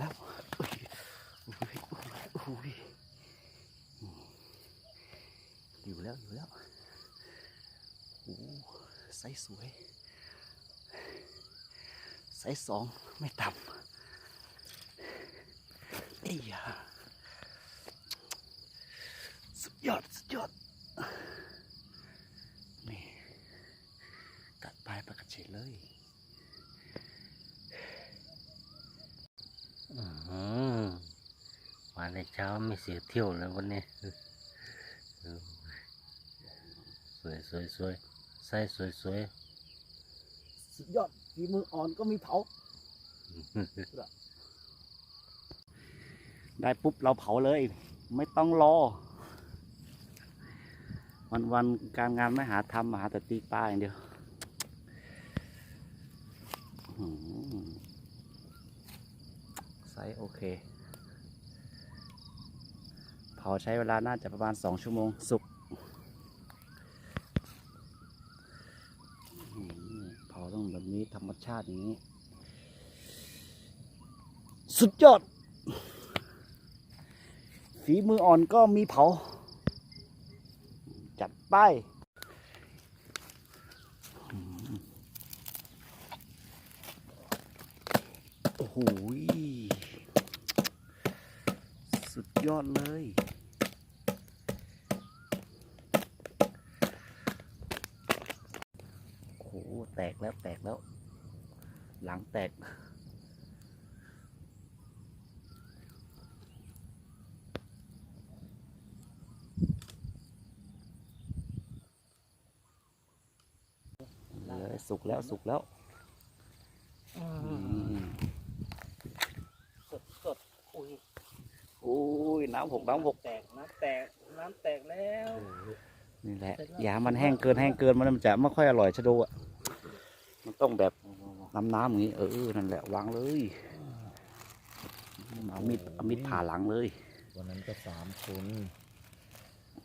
แล้วอยู่แล้วอยู่แล้วโอ้ไซส์สวย ไซส์สองไม่ต่ำเอ้ยยาสุดยอดสุดยอดนี่กัดปลายประกาศเฉดเลย อืมมา ในเช้าไม่เสียเที่ยวเลยวันนี้เออสวยสวยสวยไส้สวยสวยสุดยอดฝีมืออ่อนก็มีเผา ได้ปุ๊บเราเผาเลย ไม่ต้องรอ วันวันๆการงานไม่หาทำมาหาแต่ตีปลาอย่างเดียวอื้อหือไซส์โอเค เผาใช้เวลาน่าจะประมาณสองชั่วโมงสุกเผาต้องแบบนี้ธรรมชาติอย่างนี้ สุดยอด ฝีมืออ่อนก็มีเผา จัดไปโอ้โหสุดยอดเลย โอ้โห แตกแล้วแตกแล้ว หลังแตกเลยสุกแล้วสุกแล้วอืมสดสดอุ้ยโอ้ยน้ำหกน้ำหกแตกน้ำแตกน้ำแตกแล้วนี่แหละยามันแห้งเกินแห้งเกินมันจะไม่ค่อยอร่อยชะโดอะ มันต้องแบบน้ำน้ำๆอย่างนี้ เออ นั่นแหละวางเลยเอามีดเอามีดผ่าหลังเลย วันนั้นก็สามคน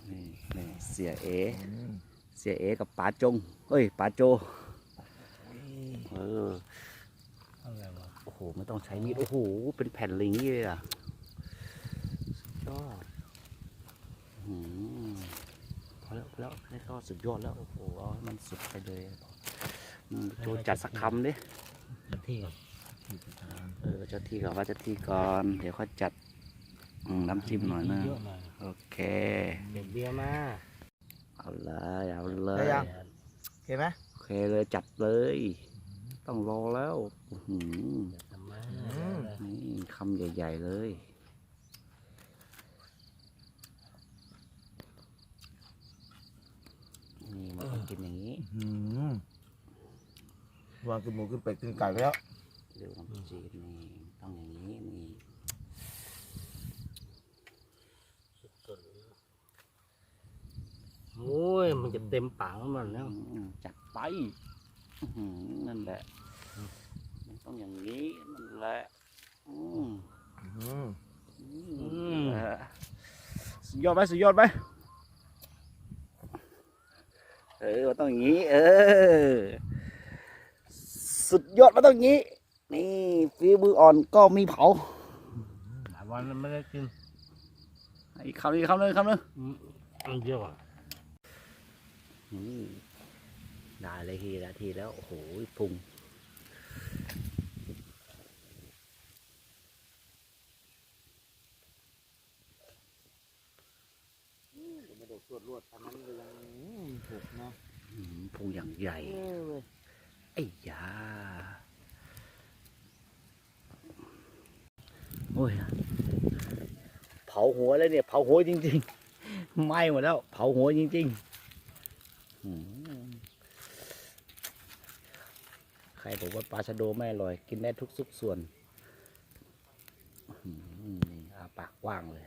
นี่นี่เสียเออืมเสียเอกับป๋าจง เอ้ยป๋าโจ เอออะไรวะโอ้โหไม่ต้องใช้มีด โอ้โห เป็นแผ่นลิงนี่เลยอะสุดยอดอืมพอแล้วพอแล้วแค่ก็สุดยอดแล้ว โอ้โหเอาให้มันสุดไปเลยอืม โจจัดสักคำดิมาที่ก่อนเออเจ้าที่ก่อนว่าเจ้าที่ก่อน เดี๋ยวค่อยจัดอืมน้ำจิ้มหน่อยนะเยอะหน่อยโอเคเด็กเบียร์มาเอาเลยเอาเลยเห็นไหมโอเคเลยจัดเลย ต้องรอแล้วอื้อหือทำไมนี่คำใหญ่ ๆ เลยนี่มันต้องกินอย่างนี้ อืม วางกินหมูกินเป็ดกินไก่ไปแล้วเดี๋ยวน้ำจีนนี่ต้องอย่างนี้นี่สดโอ้ยมันจะเต็มปากมันแล้วอืมจัดไปอื้อหือนั่นแหละมันต้องอย่างนี้นั่นแหละอืมอืมอืมนั่นแหละสุดยอดไหมสุดยอดไหมเออมันต้องอย่างนี้ เออ สุดยอดมันต้องอย่างนี้ นี่ฝีมืออ่อนก็มีเผาหลายวันแล้วไม่ได้กินอีกคำหนึงอีกคำหนึงอีกคำหนึงอืมมันเยอะอะอืมได้เลยทีละทีแล้ว โอ้โหพุงไม่ได้ตรวจรวดอันนั้นเลยยังถูกนะอืมพุงอย่างใหญ่ ไอ้ยา โอ้ย เผาหัวเลยเนี่ย เผาหัวจริงๆไหม้หมดแล้ว เผาหัวจริงๆ ใครบอกว่าปลาชะโดไม่อร่อย กินได้ทุกสุกส่วนอืมนี่อาปากกว้างเลย